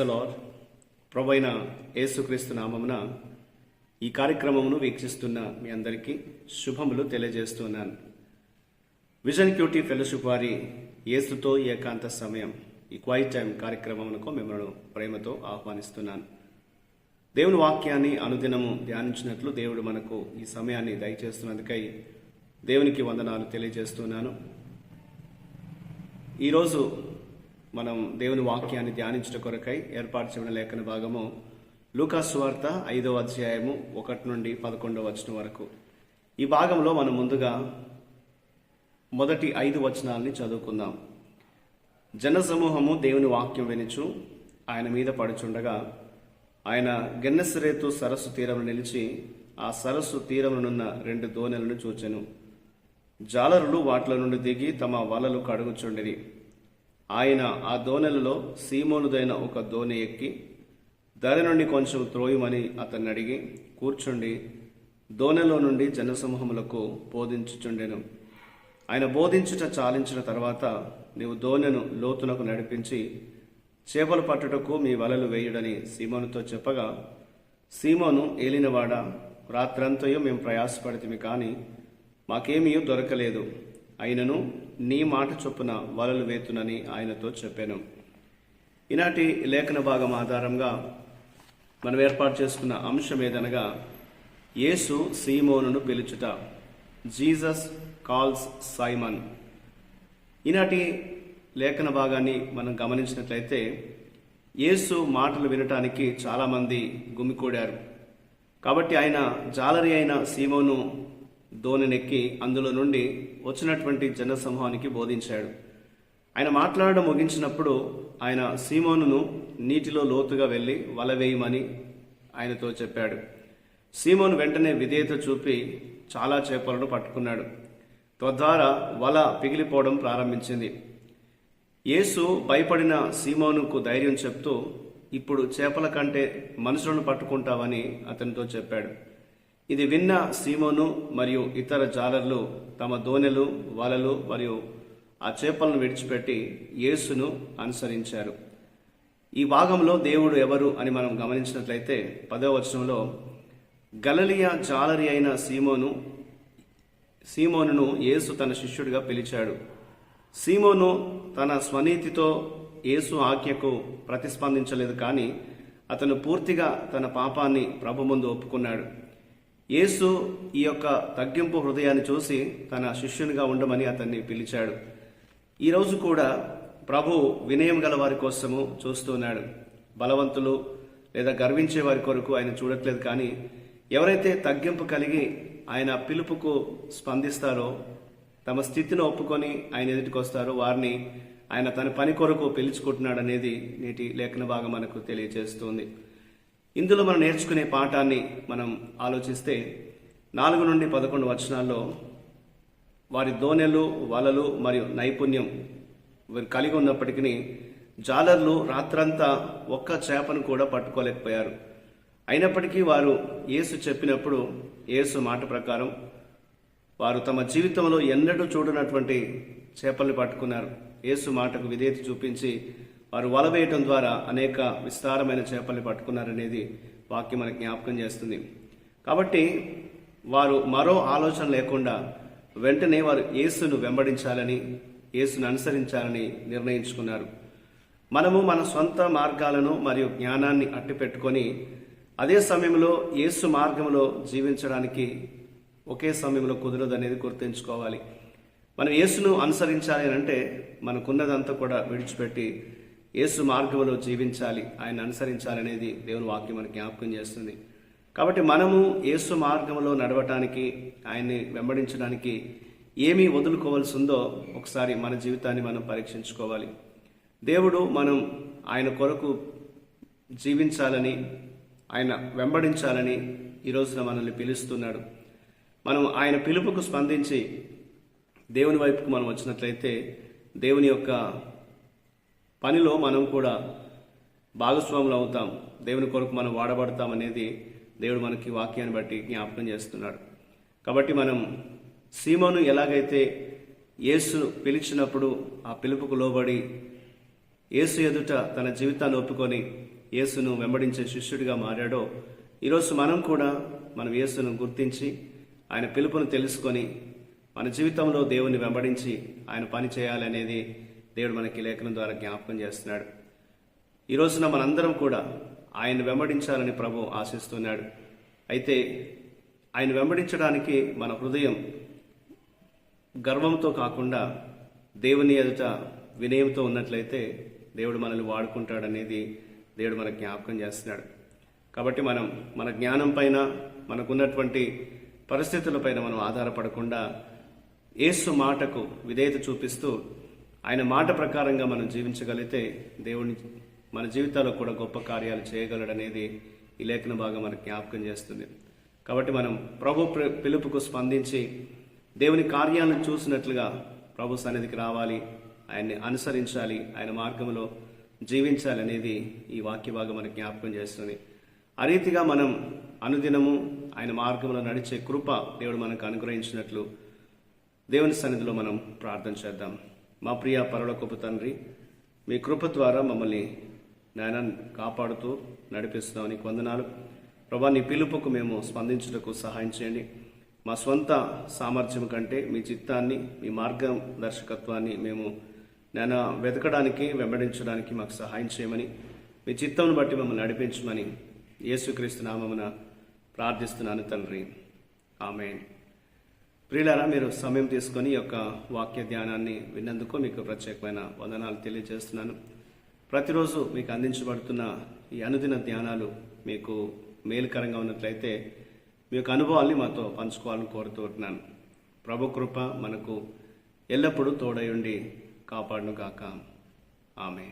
The lord ప్రభైన యేసుక్రీస్తు నామమున ఈ కార్యక్రమమును వీక్షిస్తున్న మీ అందరికీ శుభములు తెలియజేస్తున్నాను. విజన్ క్యూటీ ఫెలోషిప్ వారి యేసుతో ఏకాంత సమయం ఈ క్వైట్ టైం కార్యక్రమమునకు మిమ్మల్ని ప్రేమతో ఆహ్వానిస్తున్నాను. దేవుని వాక్యాన్ని అనుదినము ధ్యానించినట్లు దేవుడు మనకు ఈ సమయాన్ని దయచేస్తున్నందుకై దేవునికి వందనాలు తెలియజేస్తున్నాను. ఈరోజు మనం దేవుని వాక్యాన్ని ధ్యానించట కొరకై ఏర్పాటు చేయడం లేఖన భాగము లూకాస్ వార్త ఐదవ అధ్యాయము ఒకటి నుండి పదకొండవ వచనం వరకు. ఈ భాగంలో మనం ముందుగా మొదటి ఐదు వచనాలని చదువుకుందాం. జనసమూహము దేవుని వాక్యం వినిచు ఆయన మీద పడుచుండగా ఆయన గెన్నెసరేతు సరస్సు తీరమును నిలిచి ఆ సరస్సు తీరమునున్న రెండు దోణెలను చూచెను. జాలరులు వాటిలో నుండి దిగి తమ వలలు కడుగుచుండిరి. ఆయన ఆ దోణెలలో సీమోనుదైన ఒక దోణి ఎక్కి దరి నుండి కొంచెం త్రోయమని అతన్ని అడిగి కూర్చుండి దోణెలో నుండి జనసమూహములకు బోధించుచుండెను. ఆయన బోధించుట చాలించిన తర్వాత నీవు దోణెను లోతునకు నడిపించి చేపలు పట్టుటకు మీ వలలు వేయుడని సీమోనుతో చెప్పగా సీమోను ఏలినవాడ రాత్రంతయు మేము ప్రయాసపడితిమి కానీ మాకేమీ దొరకలేదు. అయినను నీ మాట చొప్పున వలలు వేతునని ఆయనతో చెప్పాను. ఈనాటి లేఖన భాగం ఆధారంగా మనం ఏర్పాటు చేసుకున్న అంశం ఏదనగా యేసు సీమోనును పిలుచుట జీసస్ కాల్స్ సైమన్. ఈనాటి లేఖన భాగాన్ని మనం గమనించినట్లయితే యేసు మాటలు వినటానికి చాలామంది గుమికూడారు. కాబట్టి ఆయన జాలరి అయిన సీమోను దోణినెక్కి అందులో నుండి వచ్చినటువంటి జనసమూహానికి బోధించాడు. ఆయన మాట్లాడడం ముగించినప్పుడు ఆయన సీమోనును నీటిలో లోతుగా వెళ్ళి వల వేయమని ఆయనతో చెప్పాడు. సీమోను వెంటనే విధేయత చూపి చాలా చేపలను పట్టుకున్నాడు. తద్వారా వల పిగిలిపోవడం ప్రారంభించింది. యేసు భయపడిన సీమోనుకు ధైర్యం చెప్తూ ఇప్పుడు చేపల కంటే మనుషులను పట్టుకుంటావని అతనితో చెప్పాడు. ఇది విన్న సీమోను మరియు ఇతర జాలర్లు తమ దోనెలు వలలు మరియు ఆ చేపలను విడిచిపెట్టి యేసును అనుసరించారు. ఈ భాగంలో దేవుడు ఎవరు అని మనం గమనించినట్లయితే పదవ వచనంలో గలలియా జాలరి అయిన సీమోను సీమోనును యేసు తన శిష్యుడిగా పిలిచాడు. సీమోను తన స్వనీతితో యేసు ఆజ్ఞకు ప్రతిస్పందించలేదు కానీ అతను పూర్తిగా తన పాపాన్ని ప్రభు ముందు ఒప్పుకున్నాడు. యేసు ఈ యొక్క తగ్గింపు హృదయాన్ని చూసి తన శిష్యునిగా ఉండమని అతన్ని పిలిచాడు. ఈరోజు కూడా ప్రభు వినయం గల వారి కోసము చూస్తున్నాడు బలవంతులు లేదా గర్వించే వారి కొరకు ఆయన చూడట్లేదు కానీ ఎవరైతే తగ్గింపు కలిగి ఆయన పిలుపుకు స్పందిస్తారో తమ స్థితిని ఒప్పుకొని ఆయన ఎదుటికి వస్తారో వారిని ఆయన తన పని కొరకు పిలుచుకుంటున్నాడు అనేది నేటి లేఖన భాగం మనకు తెలియజేస్తుంది. ఇందులో మనం నేర్చుకునే పాఠాన్ని మనం ఆలోచిస్తే నాలుగు నుండి పదకొండు వచనాల్లో వారి దోణెలు వలలు మరియు నైపుణ్యం వీరు కలిగి ఉన్నప్పటికీ జాలర్లు రాత్రంతా ఒక్క చేపను కూడా పట్టుకోలేకపోయారు. అయినప్పటికీ వారు యేసు చెప్పినప్పుడు యేసు మాట ప్రకారం వారు తమ జీవితంలో ఎన్నడూ చూడనటువంటి చేపలు పట్టుకున్నారు. యేసు మాటకు విధేయత చూపించి వారు వల వేయటం ద్వారా అనేక విస్తారమైన చేపల్ని పట్టుకున్నారనేది వాక్యం మనకు జ్ఞాపకం చేస్తుంది. కాబట్టి వారు మరో ఆలోచన లేకుండా వెంటనే వారు యేసును వెంబడించాలని యేసును అనుసరించాలని నిర్ణయించుకున్నారు. మనము మన సొంత మార్గాలను మరియు జ్ఞానాన్ని అట్టిపెట్టుకొని అదే సమయంలో యేసు మార్గంలో జీవించడానికి ఒకే సమయంలో కుదరదు అనేది గుర్తుంచుకోవాలి. మనం యేసును అనుసరించాలి అంటే మనకున్నదంతా కూడా విడిచిపెట్టి యేసు మార్గంలో జీవించాలి ఆయన అనుసరించాలనేది దేవుని వాక్యం మనకి జ్ఞాపకం చేస్తుంది. కాబట్టి మనము యేసు మార్గంలో నడవటానికి ఆయన్ని వెంబడించడానికి ఏమీ వదులుకోవాల్సి ఉందో ఒకసారి మన జీవితాన్ని మనం పరీక్షించుకోవాలి. దేవుడు మనం ఆయన కొరకు జీవించాలని ఆయన వెంబడించాలని ఈ రోజున మనల్ని పిలుస్తున్నాడు. మనం ఆయన పిలుపుకు స్పందించి దేవుని వైపుకు మనం వచ్చినట్లయితే దేవుని యొక్క పనిలో మనం కూడా భాగస్వాములు అవుతాం. దేవుని కొరకు మనం వాడబడతాం అనేది దేవుడు మనకి వాక్యాన్ని బట్టి జ్ఞాపకం చేస్తున్నాడు. కాబట్టి మనం సీమోను ఎలాగైతే యేసు పిలిచినప్పుడు ఆ పిలుపుకు లోబడి యేసు ఎదుట తన జీవితాన్ని ఒప్పుకొని యేసును వెంబడించే శిష్యుడిగా మారాడో ఈరోజు మనం కూడా మనం యేసును గుర్తించి ఆయన పిలుపును తెలుసుకొని మన జీవితంలో దేవుని వెంబడించి ఆయన పని చేయాలనేది దేవుడు మనకి లేఖనం ద్వారా జ్ఞాపకం చేస్తున్నాడు. ఈ రోజున మనందరం కూడా ఆయన వెంబడించాలని ప్రభు ఆశిస్తున్నాడు. అయితే ఆయన వెంబడించడానికి మన హృదయం గర్వంతో కాకుండా దేవుని ఎదుట వినయంతో ఉన్నట్లయితే దేవుడు మనల్ని వాడుకుంటాడనేది దేవుడు మనకు జ్ఞాపకం చేస్తున్నాడు. కాబట్టి మనం మన జ్ఞానం పైన మనకున్నటువంటి పరిస్థితులపైన మనం ఆధారపడకుండా ఏసు మాటకు విధేయత చూపిస్తూ ఆయన మాట ప్రకారంగా మనం జీవించగలిగితే దేవుని మన జీవితాల్లో కూడా గొప్ప కార్యాలు చేయగలడనేది ఈ లేఖన భాగం మనకు జ్ఞాపకం చేస్తుంది. కాబట్టి మనం ప్రభు పిలుపుకు స్పందించి దేవుని కార్యాలను చూసినట్లుగా ప్రభు సన్నిధికి రావాలి ఆయన్ని అనుసరించాలి ఆయన మార్గంలో జీవించాలి అనేది ఈ వాక్య భాగం మనకు జ్ఞాపకం చేస్తుంది. ఆ రీతిగా మనం అనుదినము ఆయన మార్గంలో నడిచే కృప దేవుడు మనకు అనుగ్రహించినట్లు దేవుని సన్నిధిలో మనం ప్రార్థన చేద్దాం. మా ప్రియ పరలోకపు తండ్రి మీ కృప ద్వారా మమ్మల్ని నాయన కాపాడుతూ నడిపిస్తున్నామని వందనాలు. ప్రభా నీ పిలుపుకు మేము స్పందించుటకు సహాయం చేయండి. మా స్వంత సామర్థ్యం కంటే మీ చిత్తాన్ని మీ మార్గదర్శకత్వాన్ని మేము నేను వెతకడానికి వెంబడించడానికి మాకు సహాయం చేయమని మీ చిత్తంను బట్టి మమ్మల్ని నడిపించమని యేసుక్రీస్తు నామమున ప్రార్థిస్తున్నాను తండ్రి. ఆమె ప్రియులారా మీరు సమయం తీసుకొని ఈ యొక్క వాక్య ధ్యానాన్ని విన్నందుకు మీకు ప్రత్యేకమైన వందనాలు తెలియజేస్తున్నాను. ప్రతిరోజు మీకు అందించబడుతున్న ఈ అనుదిన ధ్యానాలు మీకు మేలుకరంగా ఉన్నట్లయితే మీ యొక్క అనుభవాల్ని మాతో పంచుకోవాలని కోరుతున్నాను ప్రభు కృప మనకు ఎల్లప్పుడూ తోడయుండి కాపాడునుగాక. ఆమె